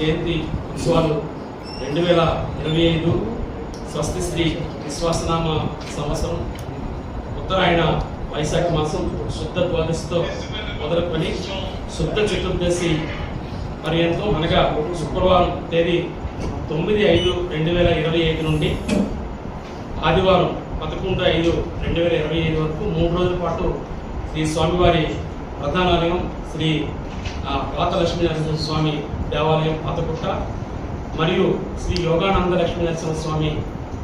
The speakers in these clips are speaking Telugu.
జయంతి ఉత్సవాలు రెండు వేల ఇరవై ఐదు స్వస్తి శ్రీ విశ్వాసనామ సంవత్సరం. ఉత్తరాయణ వైశాఖ మాసం శుద్ధ ద్వాదశితో మొదలుకొని శుద్ధ చతుర్దశి పర్యంతం అనగా శుక్రవారం తేదీ తొమ్మిది ఐదు రెండు వేల ఇరవై ఐదు నుండి ఆదివారం పదకొండు ఐదు రెండు వేల ఇరవై ఐదు వరకు మూడు రోజుల పాటు శ్రీ స్వామివారి ప్రధానాలయం శ్రీ పాత లక్ష్మీనరసింహ స్వామి దేవాలయం పాతకుట్ట మరియు శ్రీ యోగానంద లక్ష్మీనరసింహ స్వామి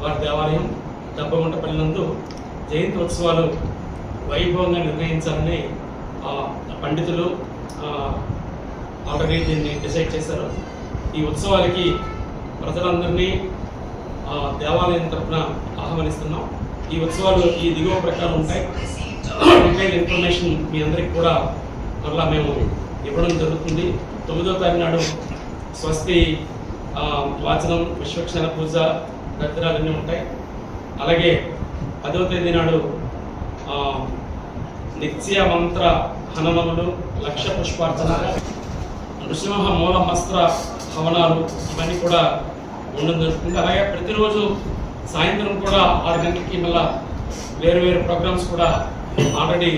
వారి దేవాలయం దెబ్బగుంటపల్లి నందు జయంతి ఉత్సవాలు వైభవంగా నిర్ణయించాలని పండితులు ఆల్రెడీ దీన్ని డిసైడ్ చేశారు. ఈ ఉత్సవాలకి ప్రజలందరినీ దేవాలయం తరఫున ఆహ్వానిస్తున్నాం. ఈ ఉత్సవాలు ఈ దిగువ ప్రకారం ఉంటాయి. డీటెయిల్ ఇన్ఫర్మేషన్ మీ అందరికి కూడా మరలా మేము ఇవ్వడం జరుగుతుంది. తొమ్మిదో తారీఖు నాడు స్వస్తి వాచనం విశ్వక్షణ పూజ తదితరాలన్నీ ఉంటాయి. అలాగే పదవ తేదీ నాడు నిత్య మంత్ర హనమములు లక్ష పుష్పార్చన నృసింహ మూల మస్త్ర హవనాలు ఇవన్నీ కూడా ఉండడం జరుగుతుంది. అలాగే ప్రతిరోజు సాయంత్రం కూడా ఆరు గంటలకి మళ్ళీ వేరు వేరు ప్రోగ్రామ్స్ కూడా ఆల్రెడీ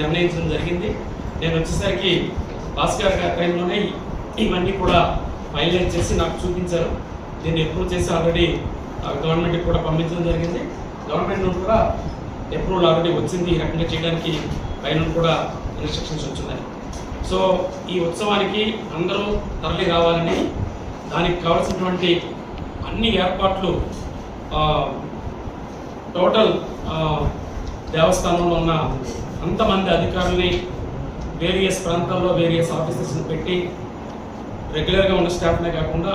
నిర్ణయించడం జరిగింది. నేను వచ్చేసరికి భాస్కర్ గారి టైంలోనే ఇవన్నీ కూడా ఫైనలైజ్ చేసి నాకు చూపించారు. దీన్ని అప్రూవ్ చేసి ఆల్రెడీ గవర్నమెంట్కి కూడా పంపించడం జరిగింది. గవర్నమెంట్ నుండి కూడా అప్రూవల్ ఆల్రెడీ వచ్చింది. ఈ రకంగా చేయడానికి పైన కూడా ఇన్స్ట్రక్షన్స్ వచ్చినాయి. సో ఈ ఉత్సవానికి అందరూ తరలి రావాలని దానికి కావాల్సినటువంటి అన్ని ఏర్పాట్లు టోటల్ దేవస్థానంలో ఉన్న అంతమంది అధికారుల్ని వేరియస్ ప్రాంతాల్లో వేరియస్ ఆఫీసెస్ని పెట్టి రెగ్యులర్గా ఉన్న స్టాఫ్నే కాకుండా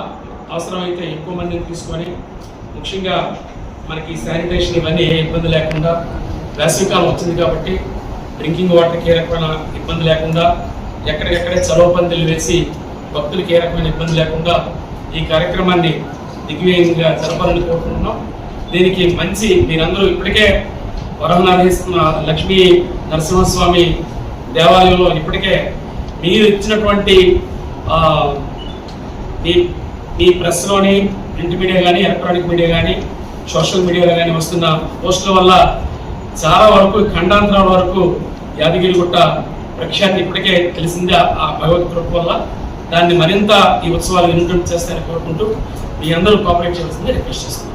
అవసరమైతే ఎక్కువ మందిని తీసుకొని ముఖ్యంగా మనకి శానిటేషన్ ఇవన్నీ ఏ ఇబ్బంది లేకుండా వేసవికాలం వచ్చింది కాబట్టి డ్రింకింగ్ వాటర్కి ఏ రకమైన ఇబ్బంది లేకుండా ఎక్కడికెక్కడే చలవ పందిలు వేసి భక్తులకి ఏ రకమైన ఇబ్బంది లేకుండా ఈ కార్యక్రమాన్ని దిగ్విజయంగా జరపాలని కోరుకుంటున్నాం. దీనికి మంచి మీరందరూ ఇప్పటికే వరహనాథేశ్వర లక్ష్మీ నరసింహస్వామి దేవాలయంలో ఇప్పటికే మీరు ఇచ్చినటువంటి మీ మీ ప్రెస్లోని ప్రింట్ మీడియా కానీ ఎలక్ట్రానిక్ మీడియా కానీ సోషల్ మీడియాలో కానీ వస్తున్న పోస్టుల వల్ల చాలా వరకు ఖండాంతరాల వరకు యాదగిరిగుట్ట ప్రఖ్యాతి ఇప్పటికే తెలిసిందే ఆ- భగవత్ కృప వల్ల. దాన్ని మరింత ఈ ఉత్సవాలు వినూటం చేస్తారని కోరుకుంటూ మీ అందరూ కోఆపరేట్ చేయాల్సిందే రిక్వెస్ట్ చేస్తున్నాను.